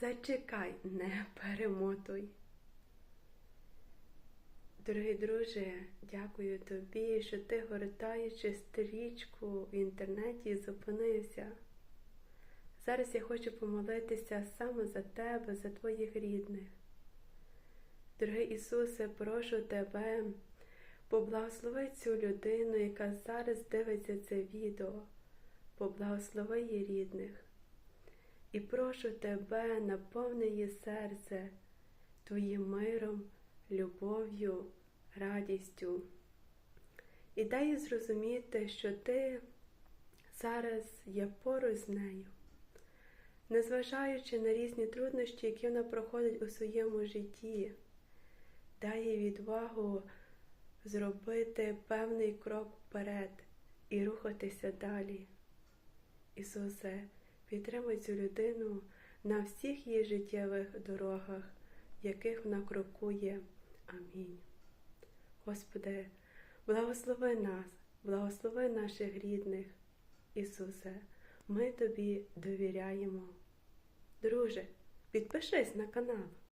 Зачекай, не перемотуй. Дорогий друже, дякую тобі, що ти, гортаючи стрічку в інтернеті, зупинився. Зараз я хочу помолитися саме за тебе, за твоїх рідних. Дорогий Ісусе, прошу тебе, поблагослови цю людину, яка зараз дивиться це відео, поблагослови її рідних. І прошу тебе, наповни її серце твоїм миром, любов'ю, радістю. І дай їй зрозуміти, що ти зараз є поруч з нею, незважаючи на різні труднощі, які вона проходить у своєму житті, дай їй відвагу зробити певний крок вперед і рухатися далі. Ісусе, підтримуй цю людину на всіх її життєвих дорогах, яких вона крокує. Амінь. Господи, благослови нас, благослови наших рідних. Ісусе, ми Тобі довіряємо. Друже, підпишись на канал.